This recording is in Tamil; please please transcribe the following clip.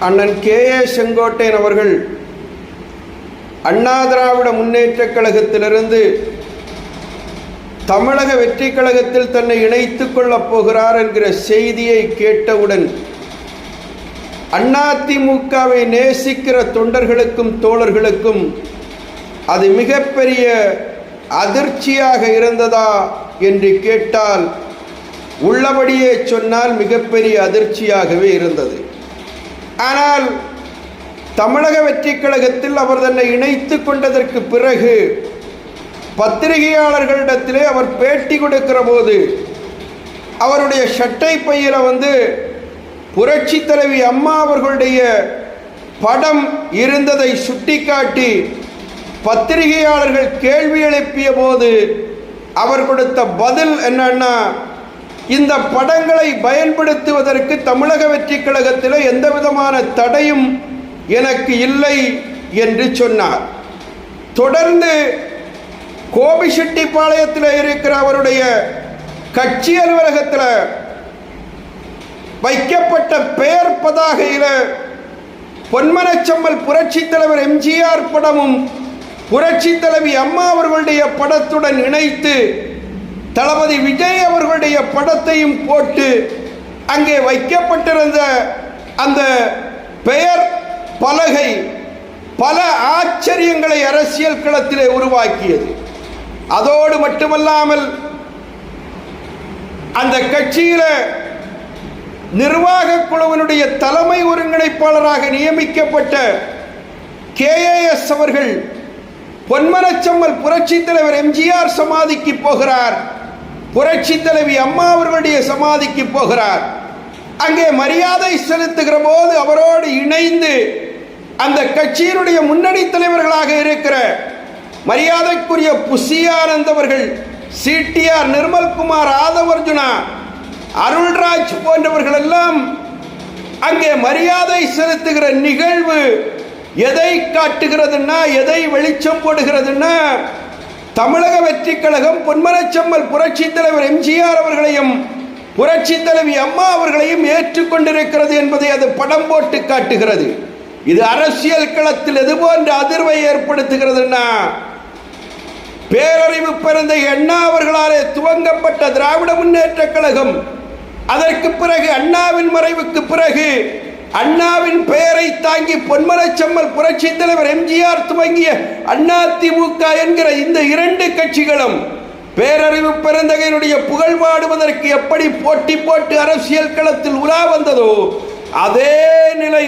அண்ணன் கே ஏ செங்கோட்டையன் அவர்கள் அண்ணா திராவிட முன்னேற்றக் கழகத்திலிருந்து தமிழக வெற்றி கழகத்தில் தன்னை இணைத்துக் கொள்ளப் போகிறார் என்கிற செய்தியை கேட்டவுடன் அதிமுகவை நேசிக்கிற தொண்டர்களுக்கும் தோழர்களுக்கும் அது மிகப்பெரிய அதிர்ச்சியாக இருந்ததா என்று கேட்டால் உள்ளபடியே சொன்னால் மிகப்பெரிய அதிர்ச்சியாகவே இருந்தது. ஆனால் தமிழக வெற்றி கழகத்தில் அவர் தன்னை இணைத்து கொண்டதற்கு பிறகு பத்திரிகையாளர்களிடத்திலே அவர் பேட்டி கொடுக்கிற போது அவருடைய சட்டை பையில வந்து புரட்சி தலைவி அம்மா அவர்களுடைய படம் இருந்ததை சுட்டிக்காட்டி பத்திரிகையாளர்கள் கேள்வி எழுப்பிய போது அவர் கொடுத்த பதில் என்னன்னா இந்த படங்களை பயன்படுத்துவதற்கு தமிழக வெற்றி கழகத்தில் எந்த விதமான தடையும் எனக்கு இல்லை என்று சொன்னார். தொடர்ந்து கோபிச்செட்டிப்பாளையத்தில் இருக்கிற அவருடைய கட்சி அலுவலகத்தில் வைக்கப்பட்ட பெயர் பதாகையில் பொன்மனச்சம்மல் புரட்சி தலைவர் எம்ஜிஆர் படமும் புரட்சி தலைவி அம்மா அவர்களுடைய படத்துடன் இணைத்து தளபதி விஜய் அவர்களுடைய படத்தையும் போட்டு அங்கே வைக்கப்பட்டிருந்த அந்த பெயர் பலகை பல ஆச்சரியங்களை அரசியல் களத்திலே உருவாக்கியது. அதோடு மட்டுமல்லாமல் அந்த கட்சியில நிர்வாக குழுவினுடைய தலைமை ஒருங்கிணைப்பாளராக நியமிக்கப்பட்ட கேஏஎஸ் அவர்கள் பொன்மனச்சம்மல் புரட்சி தலைவர் எம்ஜிஆர் சமாதிக்கு போகிறார். புரட்சி தலைவி அம்மா அவர்களுடைய சமாதிக்கு போகிறார். அங்கே மரியாதை செலுத்துகிற போது அவரோடு இணைந்து அந்த கட்சியினுடைய முன்னணி தலைவர்களாக இருக்கிற மரியாதைக்குரிய புசியானந்த் அவர்கள் சிடிஆர் நிர்மல்குமார் ஆதவர்ஜுனா அருள்ராஜ் போன்றவர்கள் எல்லாம் அங்கே மரியாதை செலுத்துகிற நிகழ்வு எதை காட்டுகிறதுன்னா எதை வெளிச்சம் போடுகிறதுன்னா தமிழக வெற்றி கழகம் பொன்மனச்சம்மல் புரட்சி தலைவர் எம்ஜிஆர் அவர்களையும் புரட்சி தலைவி அம்மா அவர்களையும் ஏற்றுக்கொண்டிருக்கிறது என்பதை அது படம் போட்டு காட்டுகிறது. இது அரசியல் களத்தில் எது போன்ற அதிர்வை ஏற்படுத்துகிறதுன்னா பேரறிவு பிறந்த அண்ணா அவர்களாலே துவங்கப்பட்ட திராவிட முன்னேற்ற கழகம். அதற்கு பிறகு அண்ணாவின் மறைவுக்கு பிறகு அண்ணாவின் பெயரை தாங்கி பொன்மனச்சம்மல் புரட்சி தலைவர் எம்ஜிஆர் துவங்கிய அண்ணா திமுக என்கிற இந்த இரண்டு கட்சிகளும் பேரறிவு பிறந்தகையினுடைய புகழ் பாடுவதற்கு எப்படி போட்டி போட்டு அரசியல் களத்தில் உலா வந்ததோ அதே நிலை